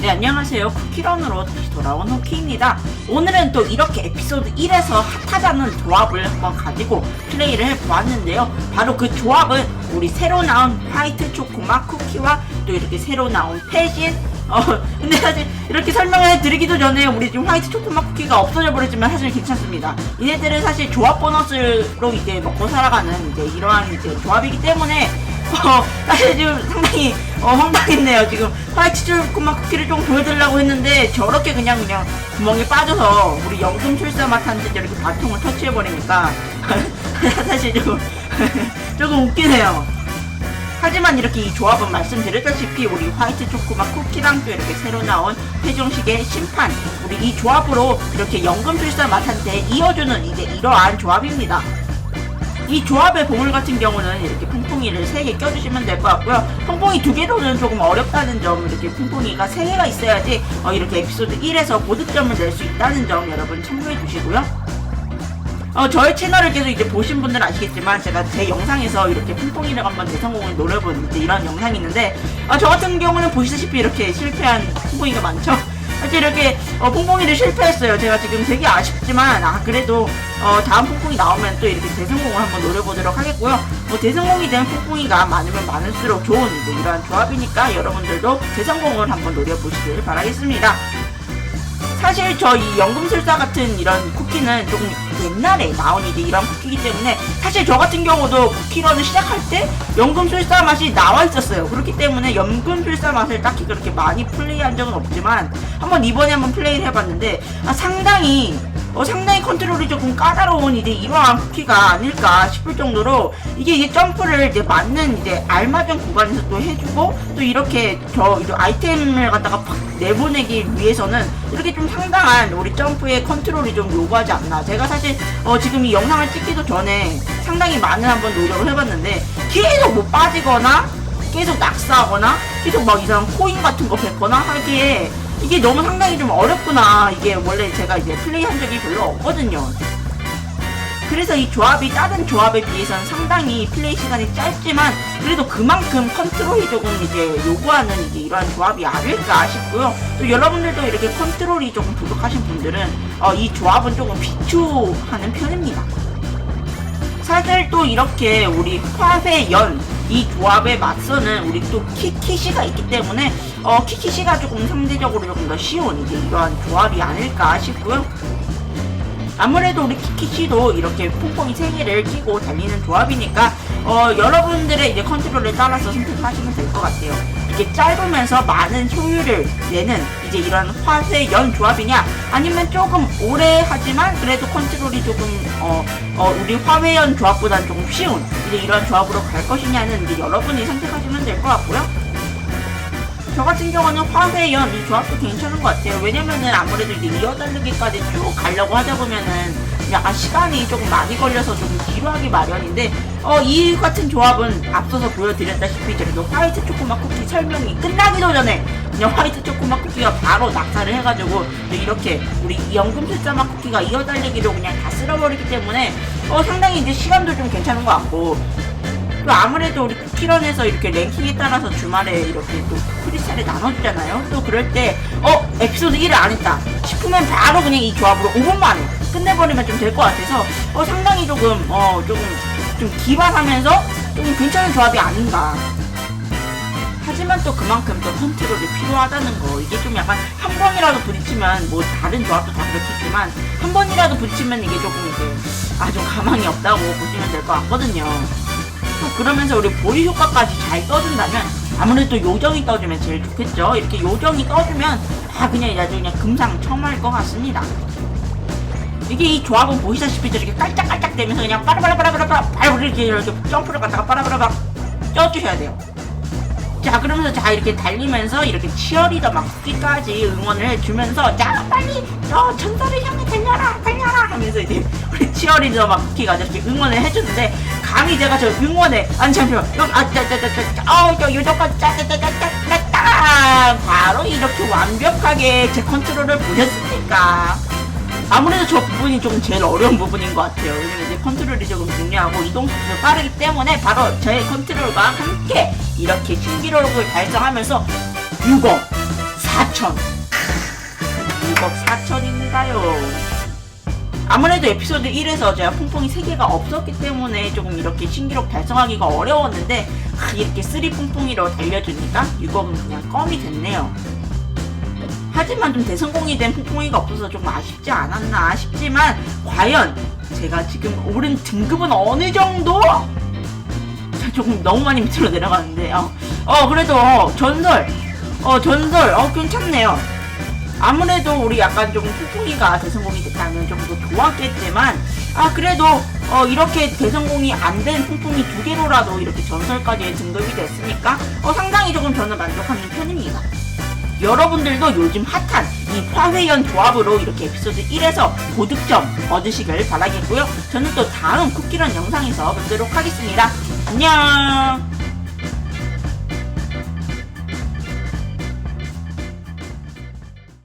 네, 안녕하세요. 쿠키런으로 다시 돌아온 호키입니다. 오늘은 또 이렇게 에피소드 1에서 핫하다는 조합을 한번 가지고 플레이를 해보았는데요. 바로 그 조합은 우리 새로 나온 화이트 초코맛 쿠키와 또 이렇게 새로 나온 패신 어, 근데 사실 이렇게 설명해 드리기도 전에 우리 지금 화이트 초코맛 쿠키가 없어져 버렸지만 사실 괜찮습니다. 얘네들은 사실 조합 보너스로 이제 먹고 살아가는 이제 이러한 이제 조합이기 때문에 어, 사실 지금 상당히 어, 황당했네요. 지금 화이트 초코맛 쿠키를 좀 보여드리려고 했는데 저렇게 그냥 그냥 구멍에 빠져서 우리 연금 출사 맛한테 저렇게 바통을 터치해버리니까 사실 좀 조금 웃기네요. 하지만 이렇게 이 조합은 말씀드렸다시피 우리 화이트 초코맛 쿠키랑 또 이렇게 새로 나온 회정식의 심판 우리 이 조합으로 이렇게 연금술사 맛한테 이어주는 이제 이러한 조합입니다. 이 조합의 보물 같은 경우는 이렇게 퐁퐁이를 3개 껴주시면 될 것 같고요. 퐁퐁이 2개로는 조금 어렵다는 점, 이렇게 퐁퐁이가 3개가 있어야지 어, 이렇게 에피소드 1에서 고득점을 낼 수 있다는 점 여러분 참고해 주시고요. 어, 저의 채널을 계속 이제 보신 분들은 아시겠지만 제가 제 영상에서 이렇게 퐁퐁이를 한번 대성공을 이제 이런 영상이 있는데 어, 저 같은 경우는 보시다시피 이렇게 실패한 퐁퐁이가 많죠. 사실 이렇게 어, 퐁퐁이를 실패했어요. 제가 지금 되게 아쉽지만 아 그래도 어, 다음 퐁퐁이 나오면 또 이렇게 대성공을 한번 노려보도록 하겠고요. 뭐 대성공이 된 퐁퐁이가 많으면 많을수록 좋은 이제 이러한 조합이니까 여러분들도 대성공을 한번 노려보시길 바라겠습니다. 사실 저 이 연금술사 같은 이런 쿠키는 조금 옛날에 나온 이제 이런 쿠키이기 때문에 사실 저 같은 경우도 쿠키런을 시작할 때 연금술사 맛이 나와 있었어요. 그렇기 때문에 연금술사 맛을 딱히 그렇게 많이 플레이한 적은 없지만 한번 이번에 한번 플레이를 해봤는데 아, 상당히 어, 상당히 컨트롤이 조금 까다로운 이제 이러한 쿠키가 아닐까 싶을 정도로 이게 이제 점프를 이제 맞는 이제 알맞은 구간에서 또 해주고 또 이렇게 저 아이템을 갖다가 팍 내보내기 위해서는 이렇게 좀 상당한 우리 점프의 컨트롤이 좀 요구하지 않나. 제가 사실 어, 지금 이 영상을 찍기도 전에 상당히 많은 한번 노력을 해봤는데 계속 못 빠지거나 계속 낙사하거나 계속 막 이상한 코인 같은 거 뱉거나 하기에 이게 너무 상당히 좀 어렵구나. 이게 원래 제가 이제 플레이 한 적이 별로 없거든요. 그래서 이 조합이 다른 조합에 비해서는 상당히 플레이 시간이 짧지만 그래도 그만큼 컨트롤이 조금 이제 요구하는 이제 이러한 조합이 아닐까 싶고요. 또 여러분들도 이렇게 컨트롤이 조금 부족하신 분들은 어, 이 조합은 조금 비추하는 편입니다. 사실 또 이렇게 우리 화회연 이 조합에 맞서는 우리 또 키키씨가 있기 때문에 어 키키씨가 조금 상대적으로 조금 더 쉬운 이제 이러한 조합이 아닐까 싶고요. 아무래도 우리 키키씨도 이렇게 퐁퐁이 3개를 끼고 달리는 조합이니까 어 여러분들의 이제 컨트롤에 따라서 선택하시면 될 것 같아요. 이게 짧으면서 많은 효율을 내는 이제 이런 화쇄 연 조합이냐 아니면 조금 오래 하지만 그래도 컨트롤이 조금 어, 어 우리 화훼연 조합보다는 조금 쉬운 이제 이런 조합으로 갈 것이냐는 이제 여러분이 선택하시면 될 것 같고요. 저 같은 경우는 화훼연 이 조합도 괜찮은 것 같아요. 왜냐면은 아무래도 이제 이어달리기까지 쭉 가려고 하다 보면은 약간 시간이 조금 많이 걸려서 좀 뒤로 하기 마련인데 어 이 같은 조합은 앞서서 보여드렸다시피 저희도 화이트 초코맛 쿠키 설명이 끝나기도 전에 그냥 화이트 초코맛 쿠키가 바로 낙사를 해가지고 또 이렇게 우리 연금술사맛 쿠키가 이어달리기로 그냥 다 쓸어버리기 때문에 어 상당히 이제 시간도 좀 괜찮은 것 같고 또 아무래도 우리 쿠키런에서 이렇게 랭킹에 따라서 주말에 이렇게 또 크리스탈을 나눠주잖아요. 또 그럴 때, 어, 에피소드 1을 안 했다. 싶으면 바로 그냥 이 조합으로 5분 만에 끝내버리면 좀 될 것 같아서, 어, 상당히 조금, 어, 조금, 좀 기발하면서 조금 괜찮은 조합이 아닌가. 하지만 또 그만큼 또 컨트롤이 필요하다는 거. 이게 좀 약간 한 번이라도 부딪히면 뭐 다른 조합도 다 그렇겠지만 한 번이라도 부딪히면 이게 조금 이제 아주 가망이 없다고 보시면 될 것 같거든요. 또 그러면서 우리 보리 효과까지 잘 떠준다면 아무래도 요정이 떠주면 제일 좋겠죠. 이렇게 요정이 떠주면 다 그냥 아주 그냥 금상첨화일 것 같습니다. 이게 이 조합은 보시다시피 저렇게 깔짝깔짝 대면서 그냥 빠라바라바라바라 바로 이렇게 이렇게 점프를 갖다가 빠라바라바 쪄주셔야 돼요. 자 그러면서 자 이렇게 달리면서 이렇게 치어리더 막 쿠키까지 응원을 해주면서 자 빨리 저 천사를 향해 달려라 달려라 하면서 이제 우리 치어리더 막 쿠키가 이렇게 응원을 해주는데 감히 제가 저 응원에 아니 잠시만 아저 요정까지 짜짜짜짜짜짜 바로 이렇게 완벽하게 제 컨트롤을 보셨습니까? 아무래도 저 부분이 조금 제일 어려운 부분인 것 같아요. 왜냐면 이제 컨트롤이 조금 중요하고 이동 속도가 빠르기 때문에 바로 저의 컨트롤과 함께 이렇게 신기록을 달성하면서 6억 4천 6억 4천입니다요 아무래도 에피소드 1에서 제가 퐁퐁이 3개가 없었기 때문에 조금 이렇게 신기록 달성하기가 어려웠는데 아, 이렇게 3 퐁퐁이로 달려주니까 6억은 그냥 껌이 됐네요 하지만 좀 대성공이 된 퐁퐁이가 없어서 좀 아쉽지 않았나 싶지만 과연 제가 지금 오른 등급은 어느 정도? 자, 조금 너무 많이 밑으로 내려갔는데요. 어, 그래도 전설, 어, 전설, 어, 괜찮네요. 아무래도 우리 약간 좀 퐁퐁이가 대성공이 됐다면 좀 더 좋았겠지만, 아, 그래도, 어, 이렇게 대성공이 안된 퐁퐁이 두 개로라도 이렇게 전설까지 등급이 됐으니까, 어, 상당히 조금 저는 만족하는 편입니다. 여러분들도 요즘 핫한 이 화회연 조합으로 이렇게 에피소드 1에서 고득점 얻으시길 바라겠고요. 저는 또 다음 쿠키런 영상에서 뵙도록 하겠습니다. 안녕!